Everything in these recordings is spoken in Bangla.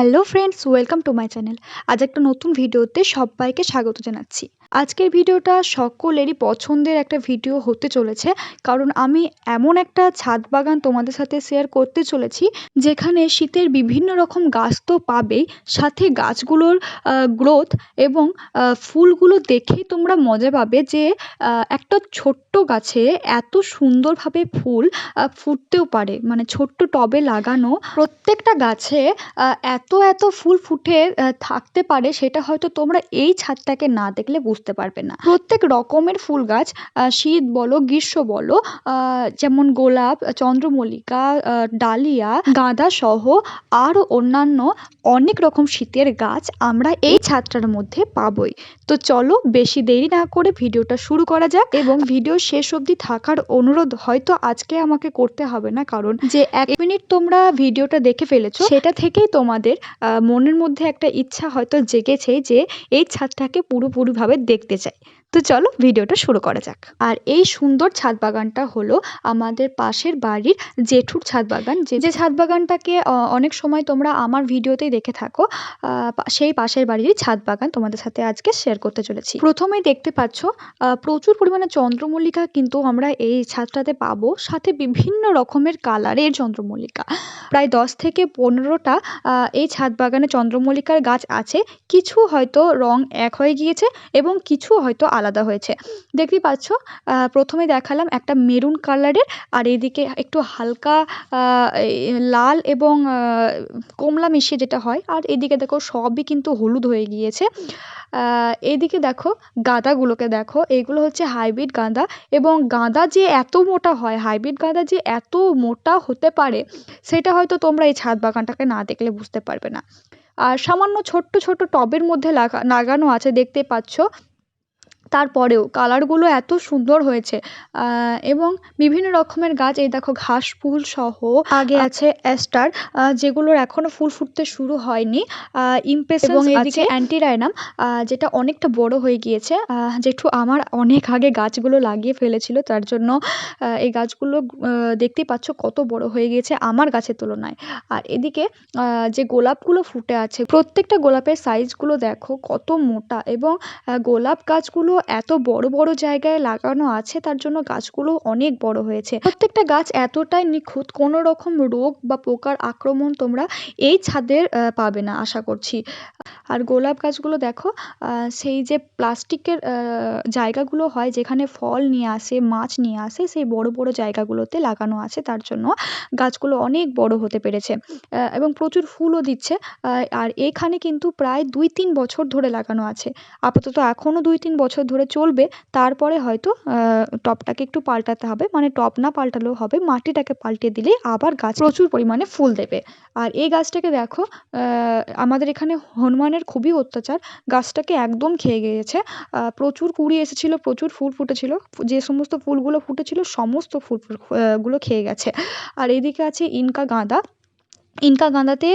Hello friends welcome to my channel আজ একটা নতুন ভিডিওতে সবাইকে স্বাগত জানাচ্ছি। আজকের ভিডিওটা সকলেরই পছন্দের একটা ভিডিও হতে চলেছে। কারণ আমি এমন একটা ছাদ বাগান তোমাদের সাথে শেয়ার করতে চলেছি, যেখানে শীতের বিভিন্ন রকম গাছ তো পাবেই, সাথে গাছগুলোর গ্রোথ এবং ফুলগুলো দেখেই তোমরা মজা পাবে যে একটা ছোট্ট গাছে এত সুন্দরভাবে ফুল ফুটতেও পারে। মানে ছোট্ট টবে লাগানো প্রত্যেকটা গাছে এত এত ফুল ফুটে থাকতে পারে, সেটা হয়তো তোমরা এই ছাদটাকে না দেখলে বুঝতে পারবে না। প্রত্যেক রকমের ফুল গাছ শীত বলো, গ্রীষ্ম বলো যেমন গোলাপ, চন্দ্রমল্লিকা ডালিয়া, গাঁদা সহ আরও অন্যান্য অনেক রকম শীতের গাছ আমরা এই ছাদটার মধ্যে পাবই। তো চলো বেশি দেরি না করে ভিডিওটা শুরু করা যাক এবং ভিডিও শেষ অবধি থাকার অনুরোধ, হয়তো আজকে আমাকে করতে হবে না কারণ যে এক মিনিট তোমরা ভিডিওটা দেখে ফেলেছো, সেটা থেকেই তোমাদের মনের মধ্যে একটা ইচ্ছা হয়তো জেগেছে যে এই ছাদটাকে পুরোপুরিভাবে দেখতে চাই। তো চলো ভিডিওটা শুরু করা যাক। আর এই সুন্দর ছাদ বাগানটা হলো আমাদের পাশের বাড়ির জেঠুর ছাদ বাগান। যে যে ছাদ বাগানটাকে অনেক সময় তোমরা আমার ভিডিওতেই দেখে থাকো সেই পাশের বাড়িরই ছাদ বাগান তোমাদের সাথে আজকে শেয়ার করতে চলেছি। প্রথমেই দেখতে পাচ্ছ প্রচুর পরিমাণে চন্দ্রমল্লিকা কিন্তু আমরা এই ছাদটাতে পাবো, সাথে বিভিন্ন রকমের কালারের চন্দ্রমল্লিকা। প্রায় দশ থেকে পনেরোটা এই ছাদ বাগানে চন্দ্রমল্লিকার গাছ আছে। কিছু হয়তো রং এক হয়ে গিয়েছে এবং কিছু হয়তো আলাদা হয়েছে। দেখতেই পাচ্ছ প্রথমে দেখালাম একটা মেরুন কালারের আর এদিকে একটু হালকা লাল এবং কমলা মিশিয়ে যেটা হয় আর এদিকে দেখো সবই কিন্তু হলুদ হয়ে গিয়েছে। আহ, এইদিকে দেখো গাঁদাগুলোকে দেখো এগুলো হচ্ছে হাইব্রিড গাঁদা এবং গাঁদা যে এত মোটা হয় হাইব্রিড গাঁদা যে এত মোটা হতে পারে সেটা হয়তো তোমরা এই ছাদ বাগানটাকে না দেখলে বুঝতে পারবে না। আর সামান্য ছোট্ট ছোট্ট টবের মধ্যে লাগা লাগানো আছে দেখতে পাচ্ছ। তারপরেও কালারগুলো এত সুন্দর হয়েছে। এবং বিভিন্ন রকমের গাছ এই দেখো ঘাস ফুল সহ আগে আছে অ্যাস্টার যেগুলোর এখনও ফুল ফুটতে শুরু হয়নি। ইমপেস এবং এদিকে অ্যান্টিরাইনাম যেটা অনেকটা বড় হয়ে গিয়েছে। জেঠু আমার অনেক আগে গাছগুলো লাগিয়ে ফেলেছিল তার জন্য এই গাছগুলো দেখতেই পাচ্ছ কত বড় হয়ে গিয়েছে আমার গাছের তুলনায়। আর এদিকে যে গোলাপগুলো ফুটে আছে প্রত্যেকটা গোলাপের সাইজগুলো দেখো কত মোটা এবং গোলাপ গাছগুলো এত বড় বড় জায়গায় লাগানো আছে, তার জন্য গাছগুলো অনেক বড় হয়েছে। প্রত্যেকটা গাছ এতটাই নিখুঁত কোনো রকম রোগ বা পোকার আক্রমণ তোমরা এই ছাদের পাবে না, আশা করছি। আর গোলাপ গাছগুলো দেখো সেই যে প্লাস্টিকের জায়গাগুলো হয়, যেখানে ফল নিয়ে আসে, মাছ নিয়ে আসে, সেই বড় বড় জায়গাগুলোতে লাগানো আছে, তার জন্য গাছগুলো অনেক বড় হতে পেরেছে। এবং প্রচুর ফুলও দিচ্ছে আর এখানে কিন্তু প্রায় দুই তিন বছর ধরে লাগানো আছে। আপাতত এখনও দুই তিন বছর ধরে চলবে, তারপরে হয়তো টবটাকে একটু পাল্টাতে হবে মানে টব না পাল্টালেও হবে, মাটিটাকে পাল্টে দিলেই আবার গাছ প্রচুর পরিমাণে ফুল দেবে। আর এই গাছটাকে দেখো আমাদের এখানে হনুমানের খুবই অত্যাচার, গাছটাকে একদম খেয়ে গিয়েছে। প্রচুর কুড়ি এসেছিল, প্রচুর ফুল ফুটেছিল, যে সমস্ত ফুলগুলো ফুটেছিল, সমস্ত ফুলগুলো খেয়ে গেছে। আর এদিকে আছে ইনকা গাঁদা। ইনকা গাঁদাতে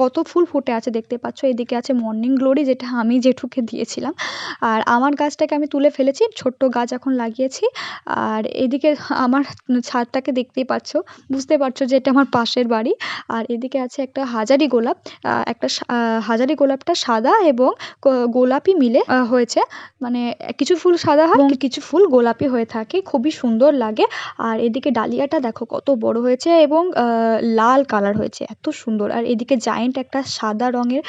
কত ফুল ফুটে আছে দেখতে পাচ্ছ? এদিকে আছে মর্নিং গ্লোরি যেটা আমি জেঠুকে দিয়েছিলাম। আর আমার গাছটাকে আমি তুলে ফেলেছি ছোট্ট গাছ এখন লাগিয়েছি। আর এদিকে আমার ছাদটাকে দেখতেই পাচ্ছ বুঝতে পারছ যে এটা আমার পাশের বাড়ি। আর এদিকে আছে একটা হাজারি গোলাপ একটা হাজারি গোলাপটা সাদা এবং গোলাপি মিলে হয়েছে। মানে কিছু ফুল সাদা হয় এবং কিছু ফুল গোলাপি হয়ে থাকে খুবই সুন্দর লাগে। আর এদিকে ডালিয়াটা দেখো কত বড় হয়েছে এবং লাল কালার হয়েছে এত সুন্দর। আর এদিকে জায়েন্ট একটা সাদা রঙের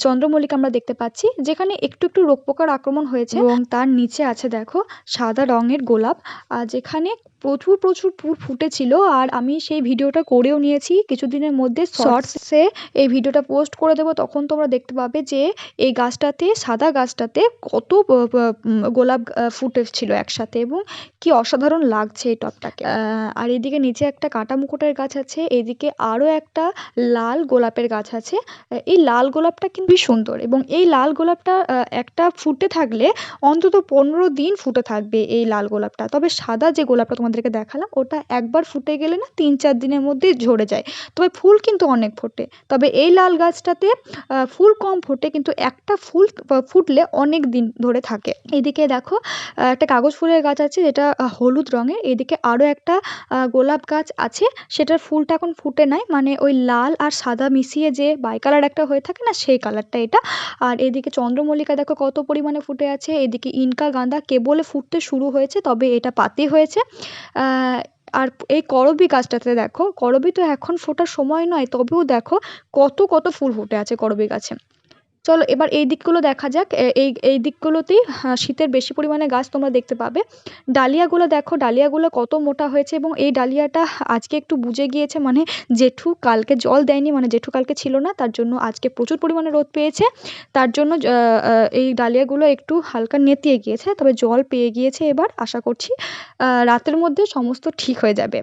চন্দ্রমল্লিকা আমরা দেখতে পাচ্ছি যেখানে একটু একটু রোগ পোকার আক্রমণ হয়েছে এবং তার নিচে আছে দেখো সাদা রঙের গোলাপ আর যেখানে প্রচুর প্রচুর ফুল ফুটেছিল আর আমি সেই ভিডিওটা করেও নিয়েছি কিছুদিনের মধ্যে শর্টসে এই ভিডিওটা পোস্ট করে দেবো তখন তোমরা দেখতে পাবে যে এই গাছটাতে সাদা গাছটাতে কত গোলাপ ফুটেছিল একসাথে এবং কি অসাধারণ লাগছে এই টবটাকে আহ, আর এদিকে নিচে একটা কাঁটা মুকুটের গাছ আছে এদিকে আরও একটা লাল গোলাপের গাছ আছে এই লাল গোলাপটা কিন্তু সুন্দর এবং এই লাল গোলাপটা একটা ফুটে থাকলে অন্তত পনেরো দিন ফুটে থাকবে এই লাল গোলাপটা। তবে সাদা যে গোলাপটা তোমাদেরকে দেখালাম, ওটা একবার ফুটে গেলে না তিন চার দিনের মধ্যে ঝরে যায়। তবে ফুল কিন্তু অনেক ফোটে। তবে এই লাল গাছটাতে ফুল কম ফোটে কিন্তু একটা ফুল ফুটলে অনেক দিন ধরে থাকে। এদিকে দেখো একটা কাগজ ফুলের গাছ আছে যেটা হলুদ রঙের। এদিকে আরও একটা গোলাপ গাছ আছে। সেটার ফুলটা এখন ফুটে নাই। মানে ওই লাল আর সাদা মিশিয়ে মিশিয়ে যে বাই কালার একটা হয়ে থাকে না, সেই কালারটা এটা। আর এদিকে চন্দ্রমল্লিকা দেখো কত পরিমাণে ফুটে আছে। এদিকে ইনকা গাঁদা কেবলে ফুটতে শুরু হয়েছে, তবে এটা পাতি হয়েছে। আর এই করবি গাছটাতে দেখো, করবি তো এখন ফোটার সময় নয়, তবেও দেখো কত কত ফুল ফুটে আছে করবি গাছে। চলো এবার এই দিকগুলো দেখা যাক। এই এই দিকগুলোতেই শীতের বেশি পরিমাণে গাছ তোমরা দেখতে পাবে। ডালিয়াগুলো দেখো, ডালিয়াগুলো কত মোটা হয়েছে এবং এই ডালিয়াটা আজকে একটু বুঝে গিয়েছে মানে জেঠু কালকে জল দেয়নি মানে জেঠু কালকে ছিল না, তার জন্য আজকে প্রচুর পরিমাণে রোদ পেয়েছে। তার জন্য এই ডালিয়াগুলো একটু হালকা নেতিয়ে গিয়েছে, তবে জল পেয়ে গিয়েছে এবার, আশা করছি রাতের মধ্যে সমস্ত ঠিক হয়ে যাবে।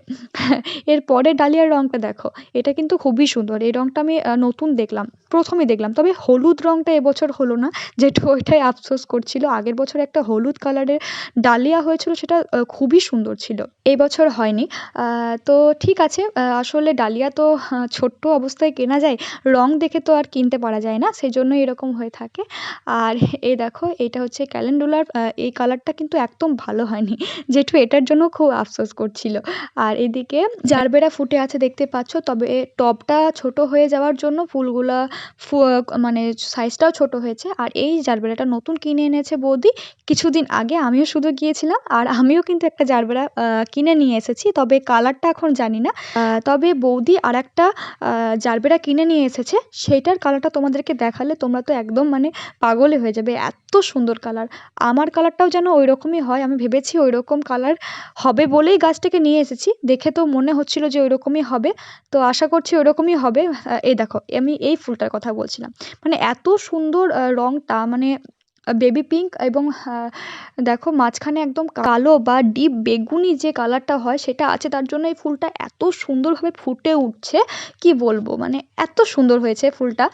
এর পরের ডালিয়ার রঙটা দেখো, এটা কিন্তু খুবই সুন্দর, এই রঙটা আমি নতুন দেখলাম, প্রথমে দেখলাম, তবে হলুদ রঙটা এবছর হলো না, যেটা ওইটাই আফসোস করছিল। আগের বছর একটা হলুদ কালারের ডালিয়া হয়েছিল, সেটা খুবই সুন্দর ছিল। এই বছর হয়নি তো ঠিক আছে আসলে ডালিয়া তো ছোট্ট অবস্থায় কেনা যায়, রং দেখে তো আর কিনতে পারা যায় না সেই জন্য এরকম হয়ে থাকে। আর এই দেখো, এটা হচ্ছে ক্যালেন্ডুলার এই কালারটা কিন্তু একদম ভালো হয়নি জেঠু এটার জন্য খুব আফসোস করছিল। আর এদিকে জারবেরা ফুটে আছে দেখতে পাচ্ছ, তবে টবটা ছোট হয়ে যাওয়ার জন্য ফুলগুলা মানে সাইজটাও ছোট হয়েছে। আর এই জারবেরাটা নতুন কিনে এনেছে বৌদি। কিছুদিন আগে আমিও শুধু গিয়েছিলাম আর আমিও কিন্তু একটা জারবেরা কিনে নিয়ে এসেছি। তবে কালারটা এখন জানি না। তবে বৌদি আর একটা জারবেরা কিনে নিয়ে এসেছে। সেইটার কালারটা তোমাদেরকে দেখালে তোমরা তো একদম মানে পাগলে হয়ে যাবে। এত সুন্দর কালার। আমার কালারটাও যেন ওই রকমই হয়। আমি ভেবেছি ওই রকম কালার হবে বলেই গাছটাকে নিয়ে এসেছি। দেখে তো মনে হচ্ছিল যে ওই রকমই হবে। তো আশা করছি ওই রকমই হবে এই দেখো, আমি এই ফুলটার কথা বলছিলাম। মানে এত সুন্দর রংটা মানে বেবি পিঙ্ক এবং দেখো মাঝখানে একদম কালো বা ডিপ বেগুনি যে কালারটা হয় সেটা আছে, তার জন্য এই ফুলটা এত সুন্দরভাবে ফুটে উঠছে, কি বলব? মানে এত সুন্দর হয়েছে ফুলটা।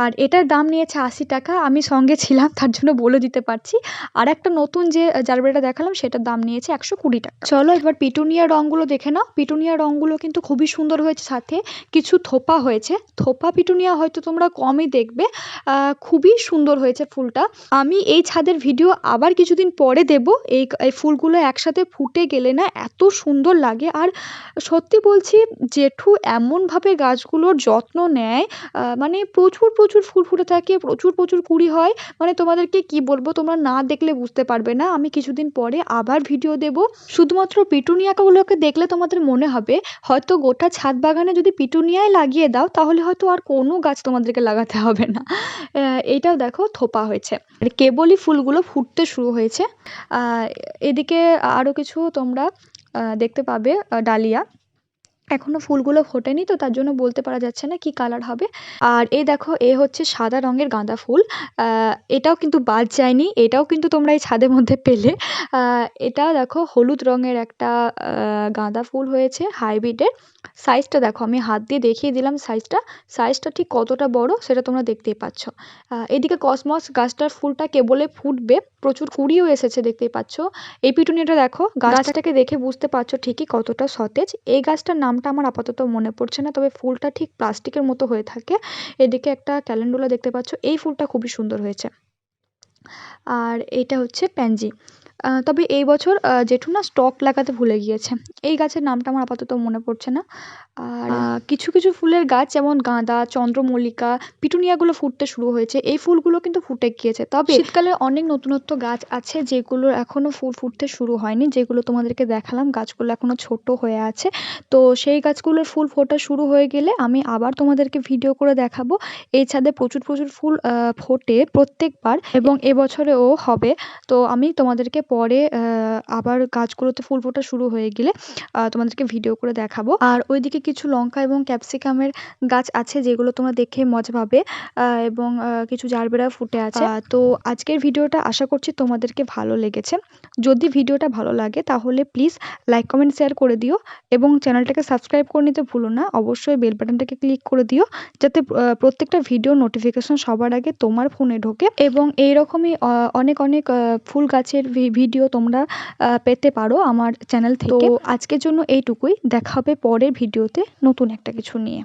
আর এটার দাম নিয়েছে আশি টাকা, আমি সঙ্গে ছিলাম, তার জন্য বলে দিতে পারছি। আর একটা নতুন যে, জারবেরাটা দেখালাম, সেটার দাম নিয়েছে একশো কুড়ি টাকা। চলো এবার পিটুনিয়া রঙগুলো দেখে নাও। পিটুনিয়া রঙগুলো কিন্তু খুবই সুন্দর হয়েছে সাথে কিছু থোপা হয়েছে। থোপা পিটুনিয়া হয়তো তোমরা কমই দেখবে খুবই সুন্দর হয়েছে ফুলটা। আমি আমি এই ছাদের ভিডিও আবার কিছুদিন পরে দেব। এই এই ফুলগুলো একসাথে ফুটে গেলে না এত সুন্দর লাগে। আর সত্যি বলছি, জেঠু এমনভাবে গাছগুলোর যত্ন নেয় মানে প্রচুর প্রচুর ফুল ফুটে থাকে, প্রচুর প্রচুর কুড়ি হয়। মানে তোমাদেরকে কি বলব, তোমরা না দেখলে বুঝতে পারবে না। আমি কিছুদিন পরে আবার ভিডিও দেব। শুধুমাত্র পিটুনিয়াগুলোকে দেখলে তোমাদের মনে হবে, হয়তো গোটা ছাদ বাগানে যদি পিটুনিয়ায় লাগিয়ে দাও, তাহলে হয়তো আর কোনো গাছ তোমাদেরকে লাগাতে হবে না। এইটাও দেখো, থোপা হয়েছে। আর কেবলই ফুলগুলো ফুটতে শুরু হয়েছে। এদিকে আরও কিছু তোমরা দেখতে পাবে ডালিয়া। এখনও ফুলগুলো ফোটেনি তো, তার জন্য বলতে পারা যাচ্ছে না কি কালার হবে। আর এই দেখো, এ হচ্ছে সাদা রঙের গাঁদা ফুল। এটাও কিন্তু বাদ যায়নি, এটাও কিন্তু তোমরা এই ছাদের মধ্যে পেলে। এটা দেখো হলুদ রঙের একটা গাঁদা ফুল হয়েছে, হাইব্রিডের। সাইজটা দেখো, আমি হাত দিয়ে দেখিয়ে দিলাম সাইজটা সাইজটা ঠিক কতটা বড় সেটা তোমরা দেখতেই পাচ্ছ। এদিকে কসমস গাছটার ফুলটা কেবলে ফুটবে, প্রচুর কুড়িও এসেছে দেখতেই পাচ্ছ। এই পিটুনিয়াটা দেখো, গাছটাকে দেখে বুঝতে পারছ ঠিকই কতটা সতেজ। এই গাছটার নামটা আমার আপাতত মনে পড়ছে না, তবে ফুলটা ঠিক প্লাস্টিকের মতো হয়ে থাকে। এদিকে একটা ক্যালেন্ডুলা দেখতে পাচ্ছ, এই ফুলটা খুবই সুন্দর হয়েছে। আর এটা হচ্ছে প্যানজি তবে এই বছর জেঠু না স্টক লাগাতে ভুলে গিয়েছে। এই গাছের নামটা আমার আপাতত মনে পড়ছে না। আর কিছু কিছু ফুলের গাছ যেমন গাঁদা চন্দ্রমল্লিকা পিটুনিয়াগুলো ফুটতে শুরু হয়েছে। এই ফুলগুলো কিন্তু ফুটে গিয়েছে। তবে শীতকালে অনেক নতুনত্ব গাছ আছে যেগুলোর এখনও ফুল ফুটতে শুরু হয়নি যেগুলো তোমাদেরকে দেখালাম। গাছগুলো এখনও ছোট হয়ে আছে। তো সেই গাছগুলোর ফুল ফোটা শুরু হয়ে গেলে আমি আবার তোমাদেরকে ভিডিও করে দেখাবো। এই ছাদে প্রচুর প্রচুর ফুল ফোটে প্রত্যেকবার এবং এবছরেও হবে। তো আমি তোমাদেরকে পরে আবার গাছগুলোতে ফুল ফোটা শুরু হয়ে গেলে তোমাদেরকে ভিডিও করে দেখাবো। আর ওইদিকে কিছু লঙ্কা এবং ক্যাপসিকামের গাছ আছে যেগুলো তোমরা দেখে মজা পাবে এবং কিছু জারবেরা ফুটে আছে। তো আজকের ভিডিওটা আশা করছি তোমাদেরকে ভালো লেগেছে। যদি ভিডিওটা ভালো লাগে তাহলে প্লিজ লাইক কমেন্ট শেয়ার করে দিও এবং চ্যানেলটাকে সাবস্ক্রাইব করে নিতে ভুলো না। অবশ্যই বেল বাটনটাকে ক্লিক করে দিও যাতে প্রত্যেকটা ভিডিও নোটিফিকেশন সবার আগে তোমার ফোনে ঢোকে এবং এইরকমই অনেক অনেক ফুল গাছের ভিডিও তোমরা পেতে পারো আমার চ্যানেল থেকে। তো আজকের জন্য এইটুকুই। দেখা হবে পরের ভিডিওতে নতুন একটা কিছু নিয়ে।